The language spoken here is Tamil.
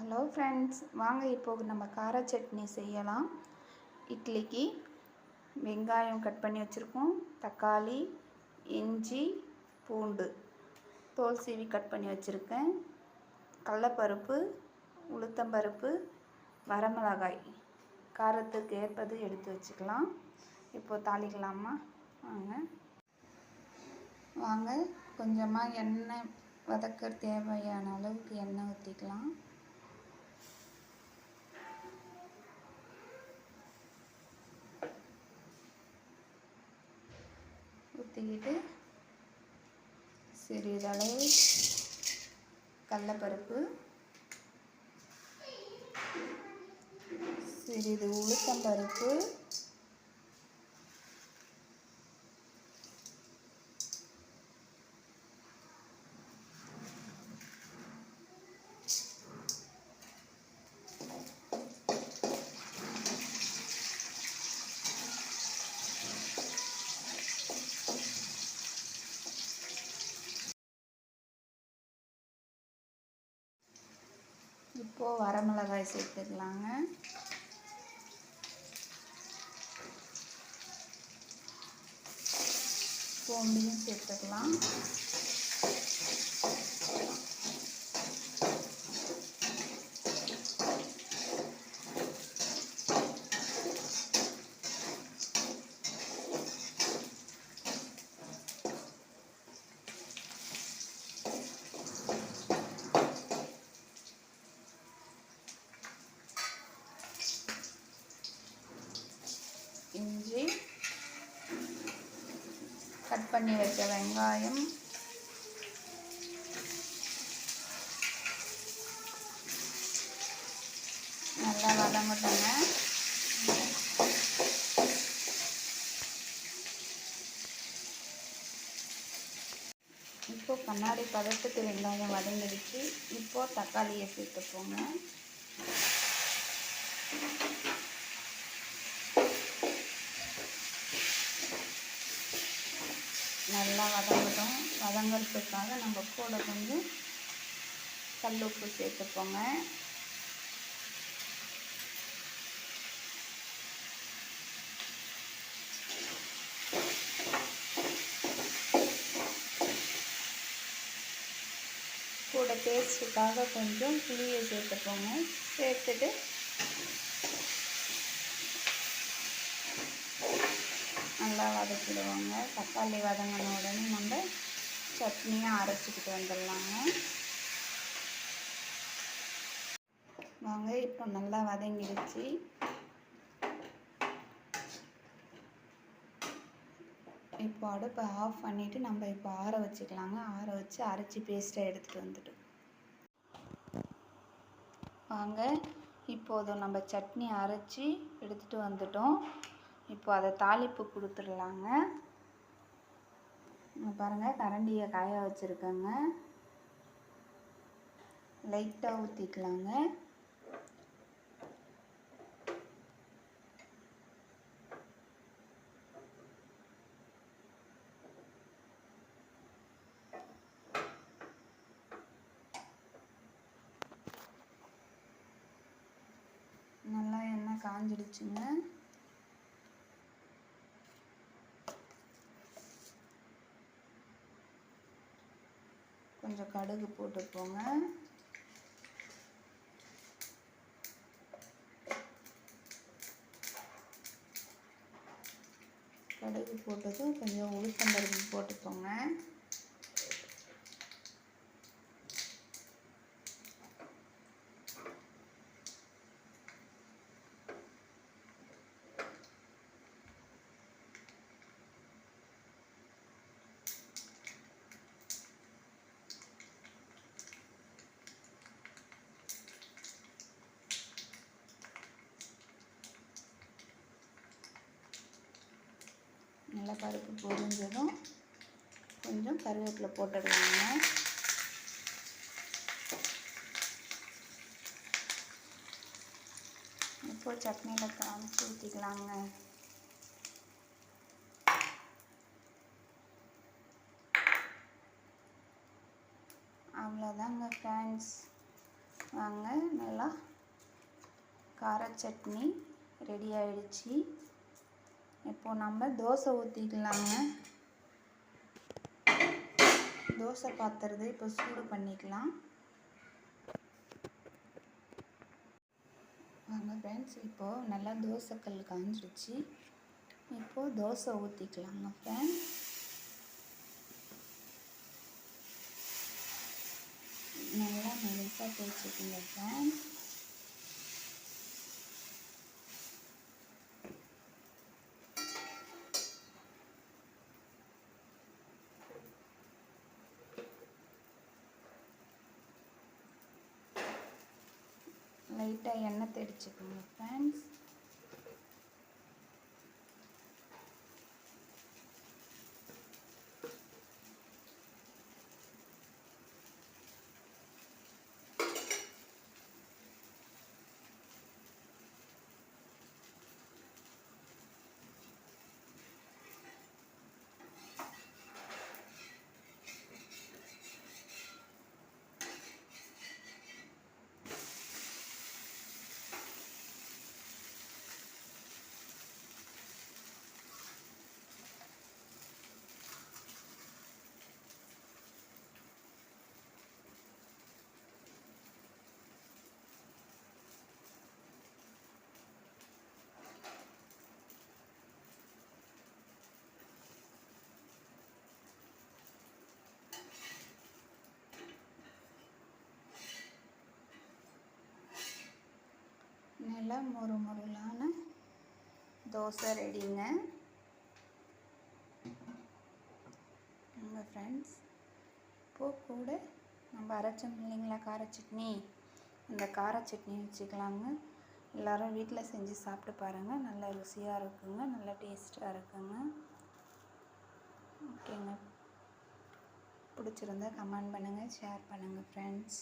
ஹலோ ஃப்ரெண்ட்ஸ் வாங்க இப்போ நம்ம கார சட்னி செய்யலாம். இட்லிக்கு வெங்காயம் கட் பண்ணி வச்சுருக்கோம். தக்காளி இஞ்சி பூண்டு. தோல் சீவி கட் பண்ணி வச்சுருக்கேன். கடலப்பருப்பு உளுத்தம்பருப்பு வரமிளகாய். காரத்துக்கு ஏற்பது எடுத்து வச்சுக்கலாம். இப்போது தாளிக்கலாமா? வாங்க. வாங்க கொஞ்சமாக எண்ணெய் வதக்க தேவையான அளவுக்கு எண்ணெய் ஊற்றிக்கலாம் ஊற்றிக்கிட்டு சிறிதளவு கடலப்பருப்பு சிறிது உளுத்தம்பருப்பு இப்போது வரமிளகாய் சேர்த்துக்கலாங்க. பூண்டையும் சேர்த்துக்கலாம். இஞ்சி கட் பண்ணி வச்ச வெங்காயம். நல்லா வதங்கட்டுங்க. இப்போ கண்ணாடி பதத்துக்கு வெங்காயம் வதங்கிடுச்சு. இப்போ தக்காளியை சேர்த்துப்போங்க நல்லா வதங்கட்டும். வதங்கிறதுக்காக நம்ம கூட கொஞ்சம் கல் உப்பு சேர்த்துப்போங்க கூட டேஸ்ட்டுக்காக கொஞ்சம் புளியை சேர்த்துப்போங்க சேர்த்துட்டு நல்லா வதக்கிடுவாங்க. தக்காளி வதங்கின உடனே நம்ம சட்னியாக அரைச்சிக்கிட்டு வந்துடலாங்க. வாங்க இப்போ நல்லா வதங்கிடுச்சு. இப்போ அடுப்பை ஆஃப் பண்ணிவிட்டு நம்ம இப்போ ஆற வச்சுக்கலாங்க. ஆற வச்சு அரைச்சி பேஸ்ட்டை எடுத்துகிட்டு வந்துட்டு. வாங்க இப்போது நம்ம சட்னி அரைச்சி எடுத்துகிட்டு வந்துட்டோம். இப்போ அதை தாளிப்பு கொடுத்துடலாங்க. பாருங்கள் கரண்டியை காய வச்சுருக்கேங்க. லைட்டாக ஊற்றிக்கலாங்க நல்லா எண்ணெய் காஞ்சிடுச்சுங்க. கொஞ்சம் கடுகு போட்டுப்போங்க கடுகு போட்டதும் கொஞ்சம் உளுத்தம்பருப்பு போட்டுக்கோங்க. நல்லா பருப்பு பொரிஞ்சதும் கொஞ்சம் கருவேப்பிலை போட்டுடுவாங்க இப்போ சட்னியில் காமிச்சு ஊற்றிக்கலாங்க அவ்வளோதாங்க ஃப்ரெண்ட்ஸ் வாங்க நல்லா கார சட்னி ரெடி ஆயிடுச்சு. இப்போ நம்ம தோசை ஊற்றிக்கலாங்க தோசை பாத்திரத்தை இப்போ சூடு பண்ணிக்கலாம். வாங்க ஃப்ரெண்ட்ஸ் இப்போது நல்லா தோசைக்கல் காஞ்சிடுச்சு இப்போது தோசை ஊற்றிக்கலாங்க ஃப்ரெண்ட்ஸ் நல்லா மெலிசாக தேய்ச்சிக்கோங்க ஃப்ரெண்ட்ஸ் லைட்டாக எண்ணெய் தெளிச்சுக்கோங்க ஃப்ரெண்ட்ஸ் நல்லா மொறு தோசை ரெடிங்க. உங்கள் ஃப்ரெண்ட்ஸ் இப்போ கூட நம்ம அரைச்சோம் இல்லைங்களா கார சட்னி. அந்த கார சட்னி வச்சுக்கலாங்க. எல்லோரும் வீட்டில் செஞ்சு சாப்பிட்டு பாருங்கள் நல்ல ருசியாக இருக்குங்க. நல்ல டேஸ்ட்டாக இருக்குங்க. ஓகேங்க. பிடிச்சிருந்தா கமெண்ட் பண்ணுங்கள் ஷேர் பண்ணுங்கள் ஃப்ரெண்ட்ஸ்